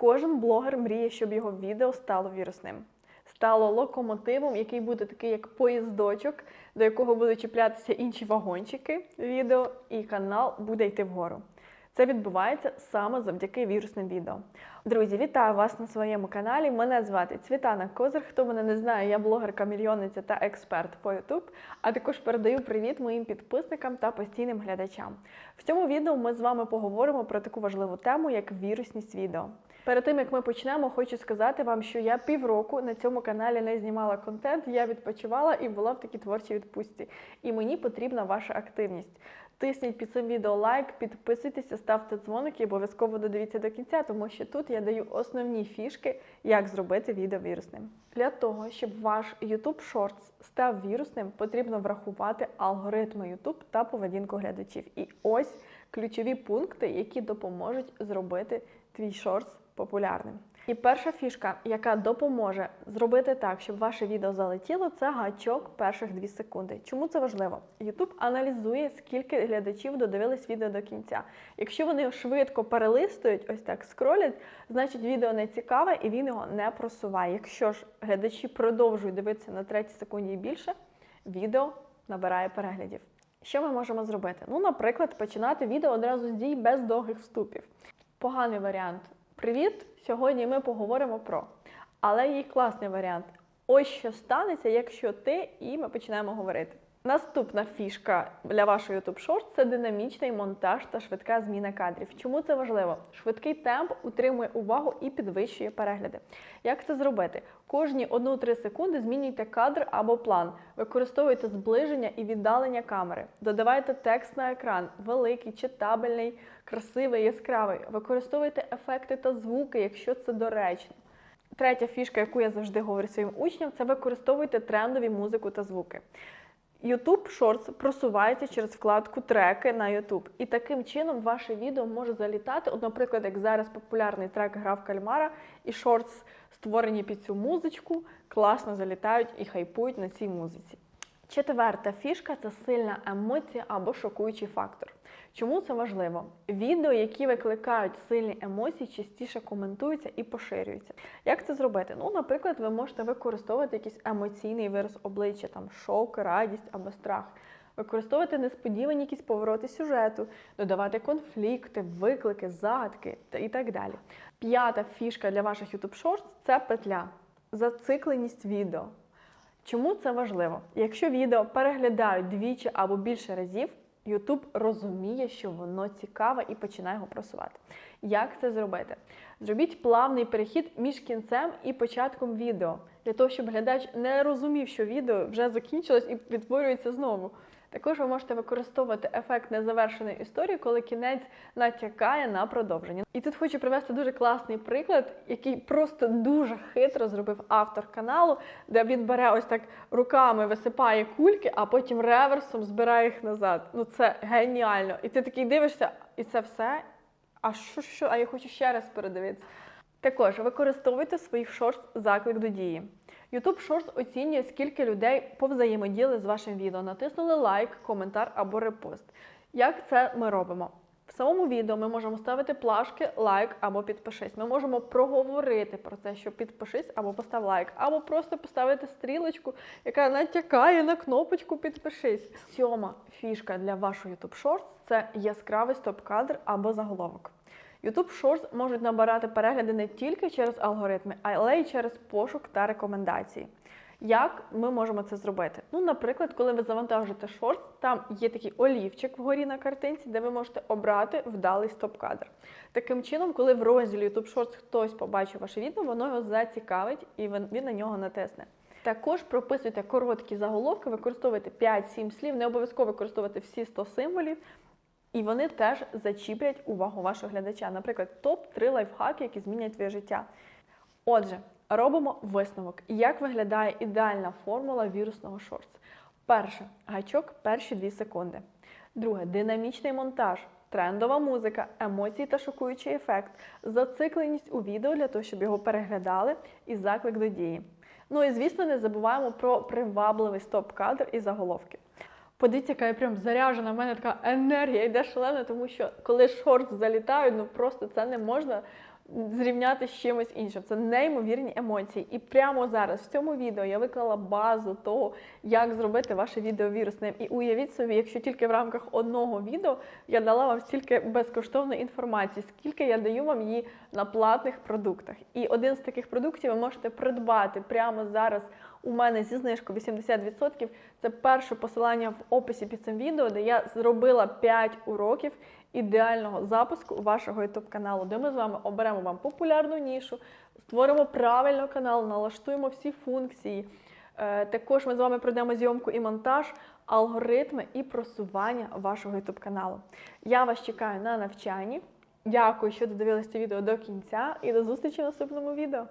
Кожен блогер мріє, щоб його відео стало вірусним, стало локомотивом, який буде такий, як поїздочок, до якого будуть чіплятися інші вагончики відео, і канал буде йти вгору. Це відбувається саме завдяки вірусним відео. Друзі, вітаю вас на своєму каналі. Мене звати Цвітана Козир. Хто мене не знає, я блогерка, мільйонниця та експерт по YouTube, а також передаю привіт моїм підписникам та постійним глядачам. В цьому відео ми з вами поговоримо про таку важливу тему, як вірусність відео. Перед тим як ми почнемо, хочу сказати вам, що я півроку на цьому каналі не знімала контент, я відпочивала і була в такій творчій відпустці. І мені потрібна ваша активність. Тисніть під цим відео лайк, підписуйтеся, ставте дзвоник і обов'язково додивіться до кінця, тому що тут я даю основні фішки, як зробити відео вірусним. Для того, щоб ваш YouTube Shorts став вірусним, потрібно врахувати алгоритми YouTube та поведінку глядачів. І ось ключові пункти, які допоможуть зробити твій шортс популярним. І перша фішка, яка допоможе зробити так, щоб ваше відео залетіло, це гачок перших 2 секунди. Чому це важливо? YouTube аналізує, скільки глядачів додивились відео до кінця. Якщо вони швидко перелистують, ось так скролять, значить відео не цікаве і він його не просуває. Якщо ж глядачі продовжують дивитися на третій секунді і більше, відео набирає переглядів. Що ми можемо зробити? Ну, наприклад, починати відео одразу з дій без довгих вступів. Поганий варіант. Привіт! Сьогодні ми поговоримо про. Але є класний варіант. Ось що станеться, якщо ти і ми починаємо говорити. Наступна фішка для вашого YouTube Short – це динамічний монтаж та швидка зміна кадрів. Чому це важливо? Швидкий темп утримує увагу і підвищує перегляди. Як це зробити? Кожні 1-3 секунди змінюйте кадр або план, використовуйте зближення і віддалення камери, додавайте текст на екран, великий, читабельний, красивий, яскравий. Використовуйте ефекти та звуки, якщо це доречно. Третя фішка, яку я завжди говорю своїм учням, це використовуйте трендові музику та звуки. YouTube Shorts просувається через вкладку треки на YouTube. І таким чином ваше відео може залітати. От, наприклад, як зараз популярний трек грав кальмара, і шортс, створені під цю музичку, класно залітають і хайпують на цій музиці. Четверта фішка це сильна емоція або шокуючий фактор. Чому це важливо? Відео, які викликають сильні емоції, частіше коментуються і поширюються. Як це зробити? Ну, наприклад, ви можете використовувати якийсь емоційний вираз обличчя, там шок, радість або страх. Використовувати несподівані якісь повороти сюжету, додавати конфлікти, виклики, загадки і так далі. П'ята фішка для ваших YouTube Shorts – це петля, зацикленість відео. Чому це важливо? Якщо відео переглядають двічі або більше разів, YouTube розуміє, що воно цікаве і починає його просувати. Як це зробити? Зробіть плавний перехід між кінцем і початком відео, для того, щоб глядач не розумів, що відео вже закінчилось і відтворюється знову. Також ви можете використовувати ефект незавершеної історії, коли кінець натякає на продовження. І тут хочу привести дуже класний приклад, який просто дуже хитро зробив автор каналу, де він бере ось так руками висипає кульки, а потім реверсом збирає їх назад. Ну це геніально. І ти такий дивишся, і це все. А що, що? А я хочу ще раз передивитися. Також використовуйте своїх шорт заклик до дії. YouTube Shorts оцінює, скільки людей повзаємодіяли з вашим відео, натиснули лайк, коментар або репост. Як це ми робимо? В самому відео ми можемо ставити плашки, лайк або підпишись. Ми можемо проговорити про це, що підпишись або постав лайк, або просто поставити стрілочку, яка натякає на кнопочку підпишись. Сьома фішка для вашого YouTube Shorts – це яскравий стоп-кадр або заголовок. YouTube Shorts можуть набирати перегляди не тільки через алгоритми, але й через пошук та рекомендації. Як ми можемо це зробити? Ну, наприклад, коли ви завантажите шорт, там є такий олівчик вгорі на картинці, де ви можете обрати вдалий стоп-кадр. Таким чином, коли в розділі YouTube Shorts хтось побачив ваше відео, воно його зацікавить і він на нього натисне. Також прописуйте короткі заголовки, використовуйте 5-7 слів, не обов'язково використовувати всі 100 символів. І вони теж зачіплять увагу вашого глядача. Наприклад, топ-3 лайфхаки, які змінять твоє життя. Отже, робимо висновок. Як виглядає ідеальна формула вірусного шортс? Перше гачок перші 2 секунди. Друге динамічний монтаж, трендова музика, емоції та шокуючий ефект, зацикленість у відео для того, щоб його переглядали, і заклик до дії. Ну і звісно, не забуваємо про привабливий стоп-кадр і заголовки. Подивіться, яка я прям заряжена, в мене така енергія йде шалена, тому що коли шорти залітають, ну просто це не можна зрівняти з чимось іншим. Це неймовірні емоції. І прямо зараз в цьому відео я виклала базу того, як зробити ваше відео вірусним. І уявіть собі, якщо тільки в рамках одного відео я дала вам стільки безкоштовної інформації, скільки я даю вам її на платних продуктах. І один з таких продуктів ви можете придбати прямо зараз. У мене зі знижкою 80%. Це перше посилання в описі під цим відео, де я зробила 5 уроків ідеального запуску вашого YouTube каналу, де ми з вами оберемо вам популярну нішу, створимо правильно канал, налаштуємо всі функції. Е, Також ми з вами пройдемо зйомку і монтаж, алгоритми і просування вашого YouTube каналу. Я вас чекаю на навчанні. Дякую, що додивилися це відео до кінця, і до зустрічі в наступному відео.